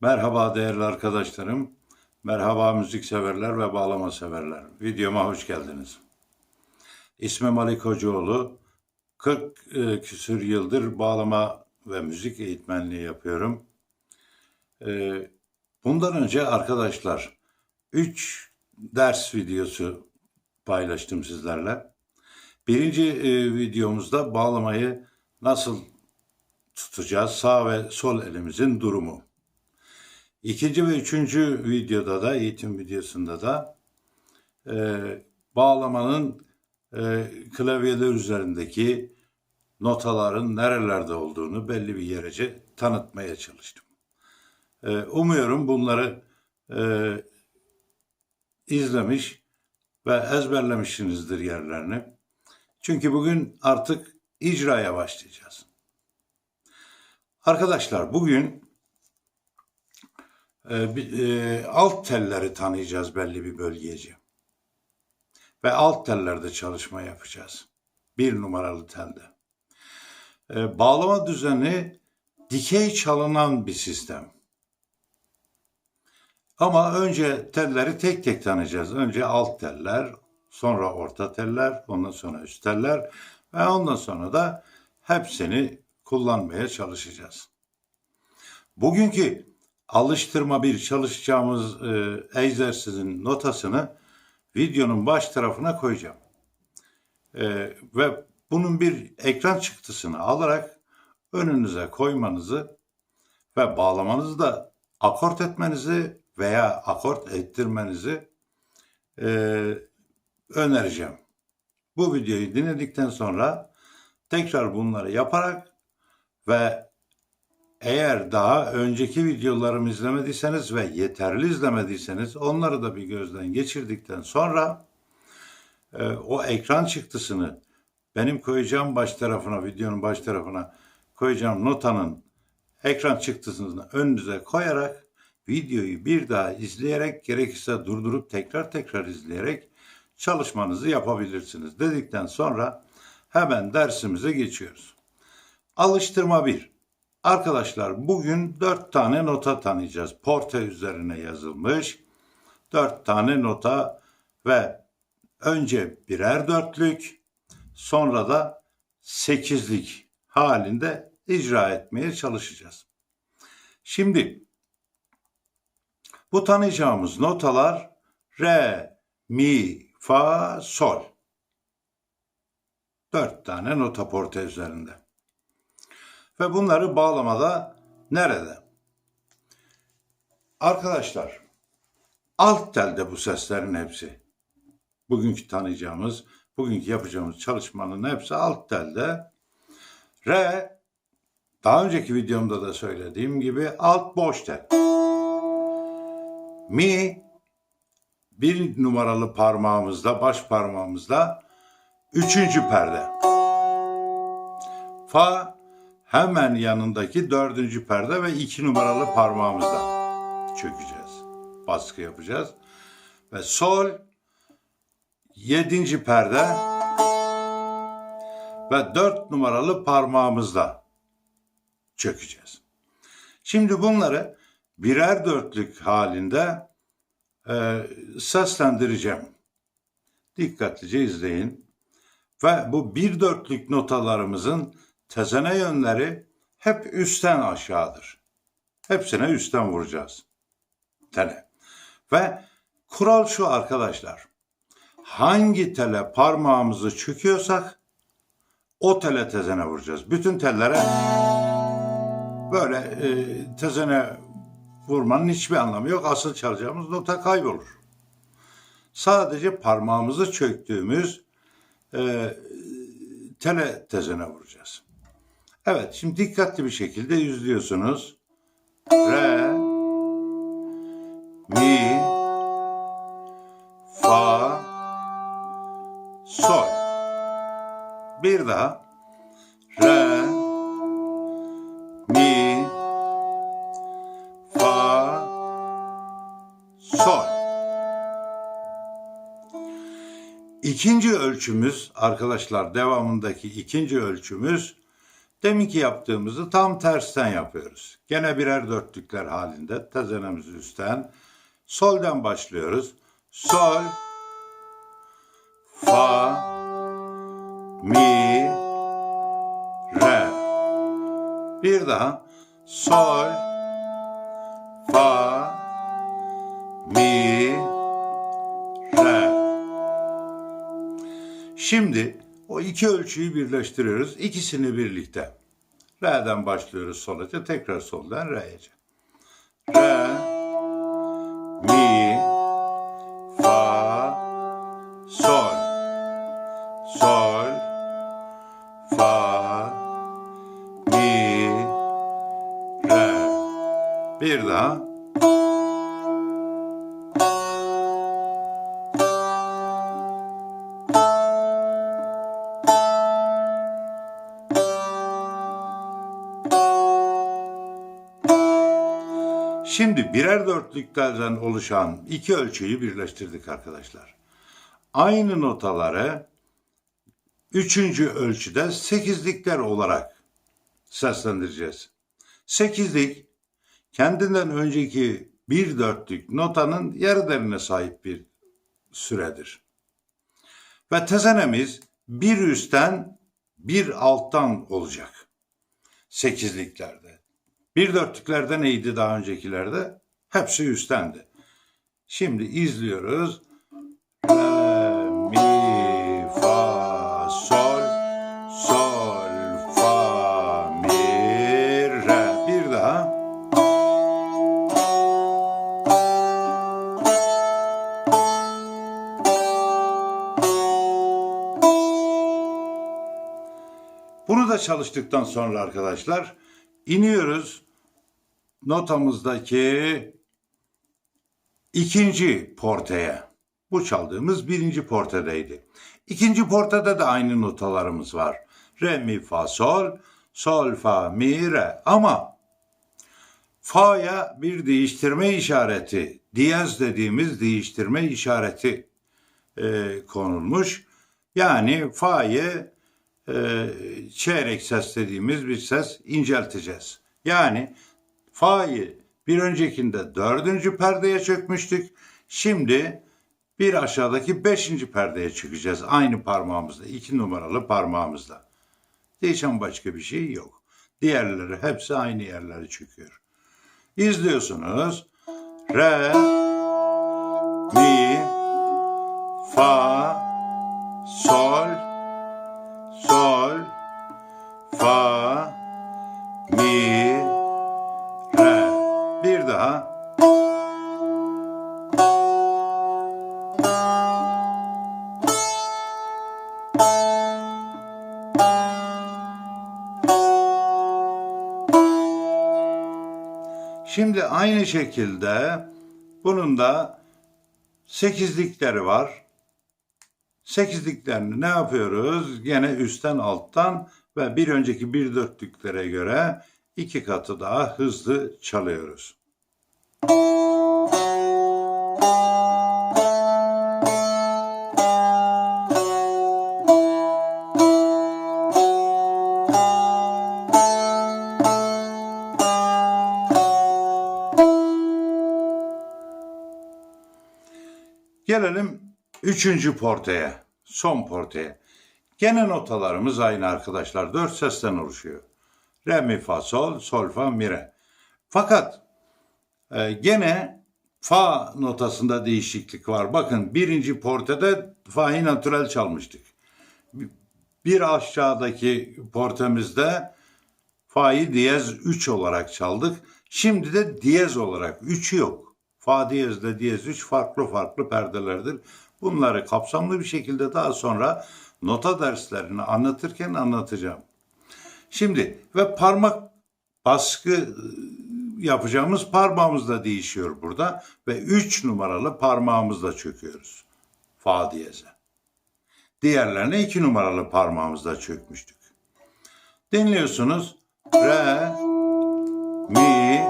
Merhaba değerli arkadaşlarım. Merhaba müzik severler ve bağlama severler. Videoma hoş geldiniz. İsmim Ali Kocaoğlu. 40 e, küsür yıldır bağlama ve müzik eğitmenliği yapıyorum. E, bundan önce arkadaşlar 3 ders videosu paylaştım sizlerle. Birinci e, videomuzda bağlamayı nasıl tutacağız? Sağ ve sol elimizin durumu. İkinci ve üçüncü videoda da, eğitim videosunda da e, bağlamanın e, klavyeler üzerindeki notaların nerelerde olduğunu belli bir yerece tanıtmaya çalıştım. E, umuyorum bunları e, izlemiş ve ezberlemişsinizdir yerlerini. Çünkü bugün artık icraya başlayacağız. Arkadaşlar bugün e, e, alt telleri tanıyacağız belli bir bölgeci. Ve alt tellerde çalışma yapacağız. Bir numaralı telde. E, bağlama düzeni dikey çalınan bir sistem. Ama önce telleri tek tek tanıyacağız. Önce alt teller, sonra orta teller, ondan sonra üst teller ve ondan sonra da hepsini kullanmaya çalışacağız. Bugünkü alıştırma bir çalışacağımız e, egzersizin notasını videonun baş tarafına koyacağım. E, ve bunun bir ekran çıktısını alarak önünüze koymanızı ve bağlamanızı da akort etmenizi veya akort ettirmenizi e, önereceğim. Bu videoyu dinledikten sonra tekrar bunları yaparak ve eğer daha önceki videolarımı izlemediyseniz ve yeterli izlemediyseniz onları da bir gözden geçirdikten sonra e, o ekran çıktısını benim koyacağım baş tarafına, videonun baş tarafına koyacağım notanın ekran çıktısını önünüze koyarak videoyu bir daha izleyerek gerekirse durdurup tekrar tekrar izleyerek çalışmanızı yapabilirsiniz dedikten sonra hemen dersimize geçiyoruz. Alıştırma 1. Arkadaşlar bugün dört tane nota tanıyacağız. Porte üzerine yazılmış dört tane nota ve önce birer dörtlük sonra da sekizlik halinde icra etmeye çalışacağız. Şimdi bu tanıyacağımız notalar re, mi, fa, sol. Dört tane nota porte üzerinde. Ve bunları bağlamada nerede? Arkadaşlar, alt telde bu seslerin hepsi. Bugünkü tanıyacağımız, bugünkü yapacağımız çalışmanın hepsi alt telde. Re, daha önceki videomda da söylediğim gibi alt boş tel. Mi, bir numaralı parmağımızda, baş parmağımızda üçüncü perde. Fa, hemen yanındaki dördüncü perde ve iki numaralı parmağımızda çökeceğiz. Baskı yapacağız. Ve sol yedinci perde ve dört numaralı parmağımızda çökeceğiz. Şimdi bunları birer dörtlük halinde e, seslendireceğim. Dikkatlice izleyin. Ve bu bir dörtlük notalarımızın tezene yönleri hep üstten aşağıdır. Hepsine üstten vuracağız. Tele. Ve kural şu arkadaşlar. Hangi tele parmağımızı çöküyorsak o tele tezene vuracağız. Bütün tellere böyle e, tezene vurmanın hiçbir anlamı yok. Asıl çalacağımız nota kaybolur. Sadece parmağımızı çöktüğümüz e, tele tezene vuracağız. Evet, şimdi dikkatli bir şekilde izliyorsunuz. Re, mi, fa, sol. Bir daha. Re, mi, fa, sol. İkinci ölçümüz arkadaşlar devamındaki ikinci ölçümüz deminki yaptığımızı tam tersten yapıyoruz. Gene birer dörtlükler halinde tezenemiz üstten soldan başlıyoruz. Sol, fa, mi, re. Bir daha sol, fa, mi, re. Şimdi o iki ölçüyü birleştiriyoruz. İkisini birlikte. Re'den başlıyoruz solaca. Tekrar soldan Re'ye. Re, mi, fa, sol. Sol, fa, mi, re. Bir daha. Birer dörtlüklerden oluşan iki ölçüyü birleştirdik arkadaşlar. Aynı notaları üçüncü ölçüde sekizlikler olarak seslendireceğiz. Sekizlik kendinden önceki bir dörtlük notanın yarı sahip bir süredir. Ve tezenemiz bir üstten bir alttan olacak. Sekizliklerde. Bir dörtlüklerde neydi daha öncekilerde? Hepsi üstendi. Şimdi izliyoruz. Re, mi, fa, sol, sol, fa, mi, re. Bir daha. Bunu da çalıştıktan sonra arkadaşlar iniyoruz notamızdaki ikinci porteye. Bu çaldığımız birinci portedeydi. İkinci portede de aynı notalarımız var. Re, mi, fa, sol, sol, fa, mi, re. Ama fa'ya bir değiştirme işareti, diyez dediğimiz değiştirme işareti e, konulmuş. Yani fa'yı e, çeyrek ses dediğimiz bir ses incelteceğiz. Yani fa'yı bir öncekinde dördüncü perdeye çökmüştük. Şimdi bir aşağıdaki beşinci perdeye çıkacağız. Aynı parmağımızda, iki numaralı parmağımızda. Değişen başka bir şey yok. Diğerleri hepsi aynı yerlere çıkıyor. İzliyorsunuz. Re, mi, fa, sol, sol, Şimdi aynı şekilde bunun da sekizlikleri var. Sekizliklerini ne yapıyoruz? Gene üstten alttan ve bir önceki bir dörtlüklere göre iki katı daha hızlı çalıyoruz. Gelelim üçüncü portaya, son portaya. Gene notalarımız aynı arkadaşlar. Dört sesten oluşuyor. Re, mi, fa, sol, sol, fa, mi, re. Fakat e, gene fa notasında değişiklik var. Bakın birinci portede fa'yı natürel çalmıştık. Bir aşağıdaki portemizde fa'yı diyez 3 olarak çaldık. Şimdi de diyez olarak 3'ü yok. Fa diyezle diyez 3 farklı farklı perdelerdir. Bunları kapsamlı bir şekilde daha sonra nota derslerini anlatırken anlatacağım. Şimdi ve parmak baskı e, yapacağımız parmağımız da değişiyor burada ve 3 numaralı parmağımızla çöküyoruz. Fa diyeze. Diğerlerine iki numaralı parmağımızda çökmüştük. Dinliyorsunuz. Re, mi,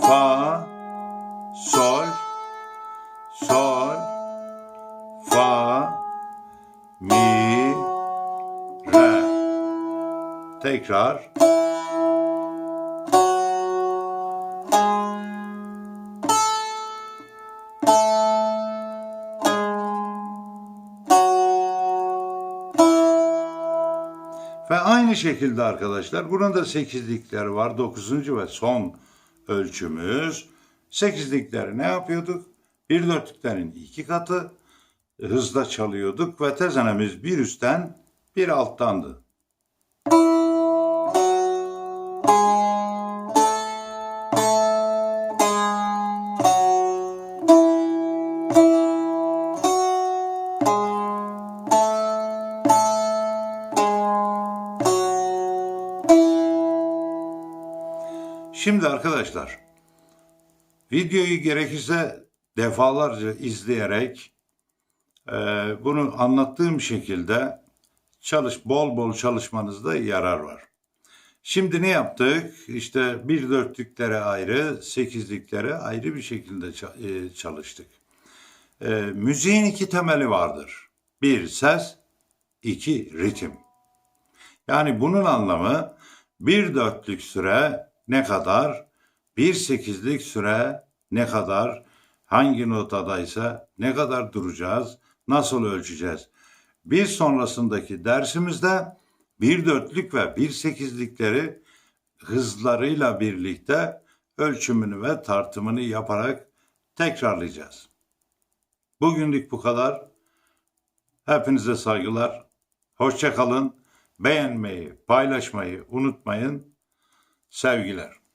fa, sol, sol, fa, mi, re. Tekrar. Ve aynı şekilde arkadaşlar bunun da sekizlikleri var. Dokuzuncu ve son ölçümüz. Sekizlikleri ne yapıyorduk? Bir dörtlüklerin iki katı hızla çalıyorduk ve tezenemiz bir üstten bir alttandı. Şimdi arkadaşlar videoyu gerekirse defalarca izleyerek e, bunu anlattığım şekilde çalış bol bol çalışmanızda yarar var. Şimdi ne yaptık? İşte bir dörtlüklere ayrı, sekizliklere ayrı bir şekilde e, çalıştık. E, müziğin iki temeli vardır. Bir ses, iki ritim. Yani bunun anlamı bir dörtlük süre ne kadar, bir sekizlik süre ne kadar, hangi notadaysa ne kadar duracağız, nasıl ölçeceğiz. Bir sonrasındaki dersimizde bir dörtlük ve bir sekizlikleri hızlarıyla birlikte ölçümünü ve tartımını yaparak tekrarlayacağız. Bugünlük bu kadar. Hepinize saygılar. Hoşça kalın. Beğenmeyi, paylaşmayı unutmayın. Sevgiler.